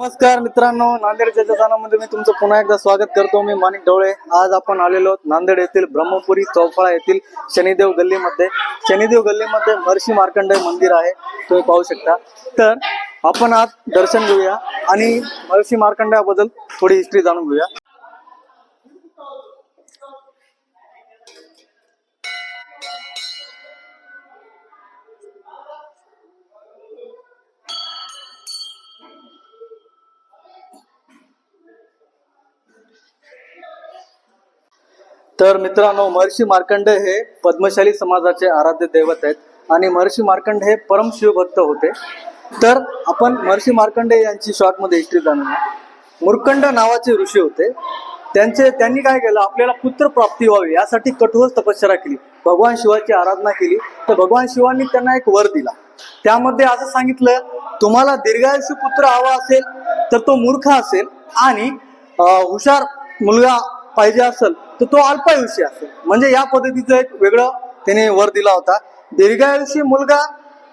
नमस्कार मित्रांनो नांदेड जनामध्ये मी तुमचं पुन्हा एकदा स्वागत करतो. मी माणिक ढवळे. आज आपण आलेलो आहोत नांदेड येथील ब्रह्मपुरी चौफळा येथील शनिदेव गल्लीमध्ये. शनिदेव गल्लीमध्ये महर्षी मार्कंडय मंदिर आहे. तुम्ही पाहू शकता. तर आपण आज दर्शन घेऊया आणि महर्षी मार्कंडेयाबद्दल थोडी हिस्ट्री जाणून घेऊया. तर मित्रांनो महर्षी मार्कंड हे पद्मशाली समाजाचे आराध्य दैवत आहेत आणि महर्षी मार्कंड हे परम शिवभक्त होते. तर आपण महर्षी मार्कंडे यांची शॉर्टमध्ये हिस्ट्री जाणून मुरकंड नावाचे ऋषी होते. त्यांचे त्यांनी काय केलं? आपल्याला पुत्र प्राप्ती व्हावी यासाठी कठोर तपश्चर्या केली. भगवान शिवाची आराधना केली. तर भगवान शिवांनी त्यांना एक वर दिला. त्यामध्ये असं सांगितलं तुम्हाला दीर्घायुष्य पुत्र हवा असेल तर तो मूर्ख असेल आणि हुशार मुलगा पाहिजे असेल तर तो अल्पायुषी असेल. म्हणजे या पद्धतीचं एक वेगळं त्याने वर दिला होता. दीर्घायुषी मुलगा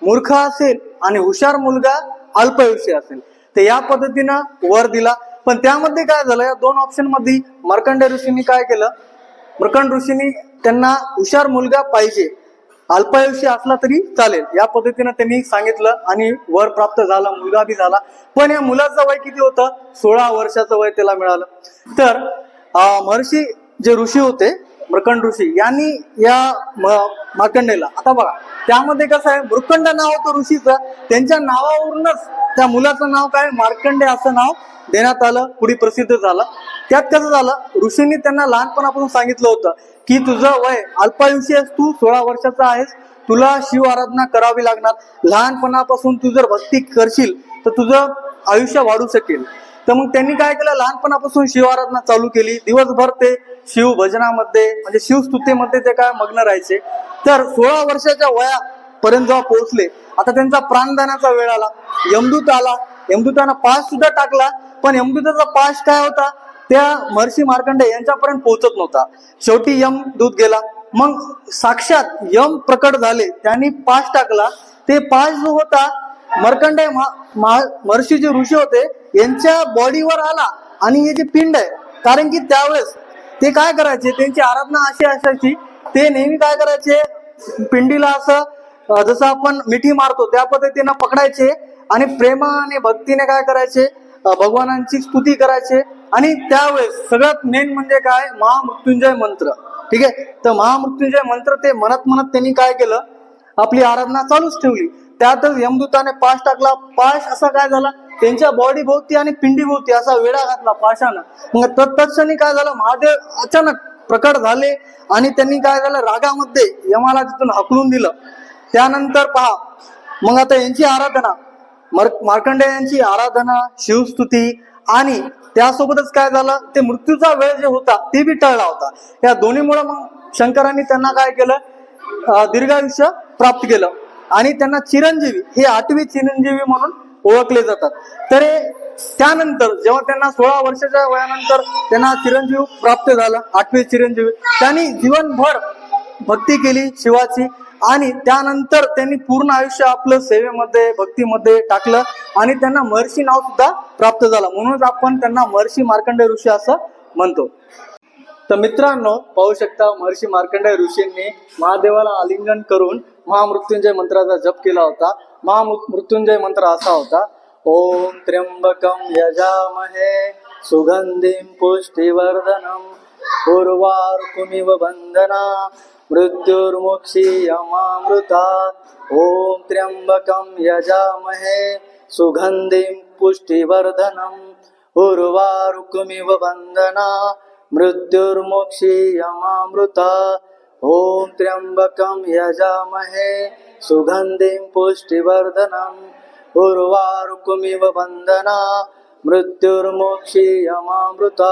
मूर्ख असेल आणि हुशार मुलगा अल्पायुषी असेल. तर या पद्धतीनं वर दिला. पण त्यामध्ये काय झालं? या दोन ऑप्शनमध्ये मर्कंड ऋषींनी काय केलं? मृकंड ऋषींनी त्यांना हुशार मुलगा पाहिजे अल्पायुष्य असला तरी चालेल. या पद्धतीनं त्यांनी सांगितलं आणि वर प्राप्त झाला मुलगा बी झाला. पण या मुलाचं वय किती होतं? सोळा वर्षाचं वय त्याला मिळालं. तर महर्षी जे ऋषी होते मृकंड ऋषी यांनी या मार्कंडेला आता बघा त्यामध्ये कसं आहे मृकंड नाव होतं ऋषीचं त्यांच्या नावावरूनच त्या मुलाचं नाव काय मार्कंडे असं नाव देण्यात आलं पुढे प्रसिद्ध झालं. त्यात कसं झालं ऋषींनी त्यांना लहानपणापासून सांगितलं होतं की तुझं वय अल्पायुषी आहेस तू सोळा वर्षाचा आहेस तुला शिव आराधना करावी लागणार. लहानपणापासून तू जर भक्ती करशील तर तुझं आयुष्य वाढू शकेल. तर मग त्यांनी काय केलं? लहानपणापासून शिवआराधना चालू केली. दिवसभर ते शिव भजनामध्ये म्हणजे शिवस्तुतीमध्ये ते काय मग्न राहायचे. तर सोळा वर्षाच्या वया पर्यंत जेव्हा पोहोचले आता त्यांचा प्राणदानाचा वेळ आला. यमदूत आला. यमदूतानं पास सुद्धा टाकला. पण यमदूताचा पास काय होता? त्या महर्षी मार्कंडे यांच्यापर्यंत पोहोचत नव्हता. शेवटी यम दूत गेला. मग साक्षात यम प्रकट झाले. त्यांनी पास टाकला. ते पास जो होता मार्कंडे महर्षी जे ऋषी होते यांच्या बॉडीवर आला आणि हे जे पिंड आहे कारण की त्यावेळेस ते काय करायचे त्यांची आराधना अशी असायची ते नेहमी काय करायचे पिंडीला असं जसं आपण मिठी मारतो त्या पद्धतीनं पकडायचे आणि प्रेमाने भक्तीने काय करायचे भगवानांची स्तुती करायचे आणि त्यावेळेस सगळ्यात मेन म्हणजे काय महामृत्युंजय मंत्र. ठीक आहे? तर महामृत्युंजय मंत्र ते म्हणत म्हणत त्यांनी काय केलं आपली आराधना चालूच ठेवली. त्यातच यमदूताने पाश टाकला पाश असा काय झाला त्यांच्या बॉडी भोवती आणि पिंडी भोवती असा वेळा घातला पाशानं मग तत्क्षणी काय झालं? महादेव अचानक प्रकट झाले आणि त्यांनी काय झालं? रागामध्ये यमाला तिथून हकलून दिलं. त्यानंतर पहा मग आता यांची आराधना मार्कंडे यांची आराधना शिवस्तुती आणि त्यासोबतच काय झालं? ते मृत्यूचा वेळ जे होता ते बी टळला होता. या दोन्हीमुळे मग शंकरांनी त्यांना काय केलं? दीर्घायुष्य प्राप्त केलं. आणि त्यांना चिरंजीवी हे आठवी चिरंजीवी म्हणून ओळखले जातात. तर त्यानंतर जेव्हा त्यांना सोळा वर्षाच्या वयानंतर त्यांना चिरंजीव प्राप्त झाला आठवे चिरंजीवी. त्यांनी जीवनभर भक्ती केली शिवाची आणि त्यानंतर त्यांनी पूर्ण आयुष्य आपलं सेवेमध्ये भक्तीमध्ये टाकलं आणि त्यांना महर्षी नाव सुद्धा प्राप्त झालं. म्हणूनच आपण त्यांना महर्षी मार्कंडे ऋषी असं म्हणतो. तर मित्रांनो पाहू शकता महर्षी मार्कंडे ऋषींनी महादेवाला आलिंगन करून महामृत्युंजय मंत्राचा जप केला होता. महामृत्युंजय मंत्र असा होता. ओम त्र्यंबकम यजामहे सुगंधिम पुष्टिवर्धनम वंदना बंधना मृत्युर्मुक्षीयमामृता ओम त्र्यंबकम यजामहे सुगंधिम पुष्टिवर्धनम उर्वारुकुमिव बंधना मृत्युर्मोक्षीयमामृता ॐ त्र्यम्बकं यजामहे सुगन्धिं पुष्टिवर्धनम् उर्वारुकुमिव वन्दना मृत्युर्मोक्षीयमामृता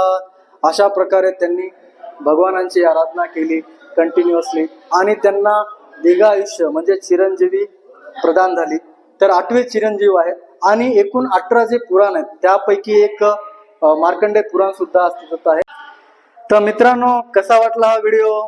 अशा प्रकारे त्यांनी भगवानांची आराधना केली कंटिन्युअसली आणि त्यांना दीर्घायुष्य म्हणजे चिरंजीवी प्रदान झाली. तर आठवे चिरंजीव आहेत. आणि एकूण अठरा जे पुराण आहेत त्यापैकी एक मार्कंडे पुराण सुद्धा अस्तित्वात आहे. तर मित्रांनो कसा वाटला हा व्हिडिओ?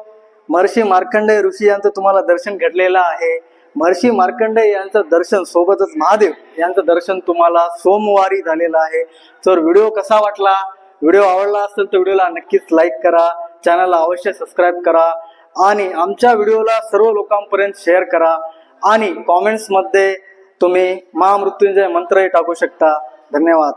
महर्षी मार्कंडेय ऋषी यांचं तुम्हाला दर्शन घडलेलं आहे. महर्षी मार्कंडेय यांचं दर्शन सोबतच महादेव यांचं दर्शन तुम्हाला सोमवारी झालेलं आहे. तर व्हिडिओ कसा वाटला? व्हिडिओ आवडला असेल तर व्हिडिओला नक्कीच लाईक करा. चॅनलला अवश्य सबस्क्राईब करा. आणि आमच्या व्हिडिओला सर्व लोकांपर्यंत शेअर करा. आणि कॉमेंट्समध्ये तुम्ही महामृत्युंजय मंत्रही टाकू शकता. धन्यवाद.